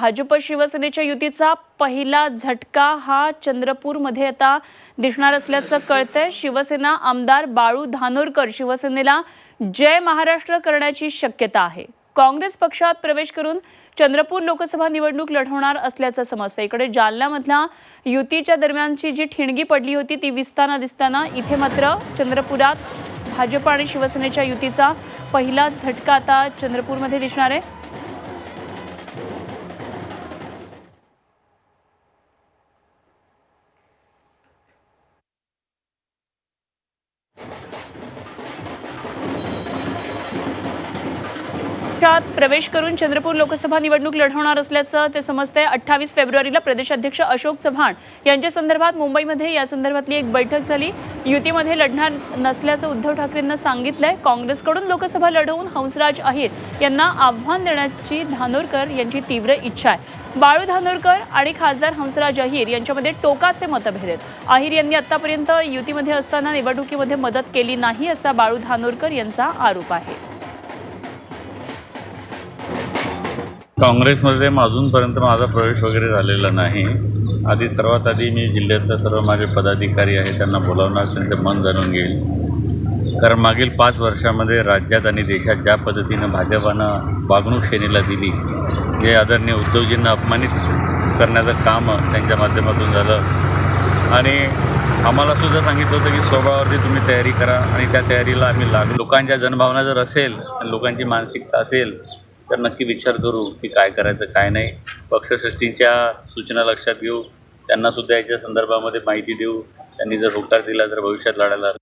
भाजप शिवसेनेच्या युतीचा पहिला झटका हा चंद्रपूरमध्ये आता दिसणार असल्याचं कळतंय. शिवसेना आमदार बाळू धानोरकर शिवसेनेला जय महाराष्ट्र करण्याची शक्यता आहे. काँग्रेस पक्षात प्रवेश करून चंद्रपूर लोकसभा निवडणूक लढवणार असल्याचं समजतं इकडे जालन्यामधल्या युतीच्या दरम्यानची जी ठिणगी पडली होती ती विसताना दिसताना इथे मात्र चंद्रपुरात भाजप आणि शिवसेनेच्या युतीचा पहिला झटका आता चंद्रपूरमध्ये दिसणार आहे. पक्षात प्रवेश करून चंद्रपूर लोकसभा निवडणूक लढवणार असल्याचं ते समजतंय. अठ्ठावीस फेब्रुवारीला प्रदेशाध्यक्ष अशोक चव्हाण यांच्या संदर्भात मुंबईमध्ये या संदर्भातली एक बैठक झाली. युतीमध्ये लढणार नसल्याचं उद्धव ठाकरेंना सांगितलंय. काँग्रेसकडून लोकसभा लढवून हंसराज अहिर यांना आव्हान देण्याची धानोरकर यांची तीव्र इच्छा आहे. बाळू धानोरकर आणि खासदार हंसराज अहिर यांच्यामध्ये टोकाचे मतभेद आहेत. अहिर यांनी आतापर्यंत युतीमध्ये असताना निवडणुकीमध्ये मदत केली नाही असा बाळू धानोरकर यांचा आरोप आहे. काँग्रेसमध्ये मग अजूनपर्यंत माझा प्रवेश वगैरे झालेला नाही. आधी सर्वात आधी मी जिल्ह्यातले सर्व माझे पदाधिकारी आहेत त्यांना बोलावणार त्यांचं मन जाणून घेईल. कारण मागील पाच वर्षामध्ये राज्यात आणि देशात ज्या पद्धतीनं भाजपानं वागणूक श्रेणीला दिली जे आदरणीय उद्धवजींना अपमानित करण्याचं काम त्यांच्या माध्यमातून झालं. आणि आम्हाला सुद्धा सांगितलं होतं की स्वभावावरती तुम्ही तयारी करा आणि त्या तयारीला आम्ही लाग लोकांच्या जनभावना जर असेल आणि लोकांची मानसिकता असेल तर नक्की विचार करू की काय करायचं काय नाही. पक्षश्रेष्ठींच्या सूचना लक्षात घेऊ. त्यांनासुद्धा याच्या संदर्भामध्ये माहिती देऊ. त्यांनी जर होकार दिला तर भविष्यात लढायला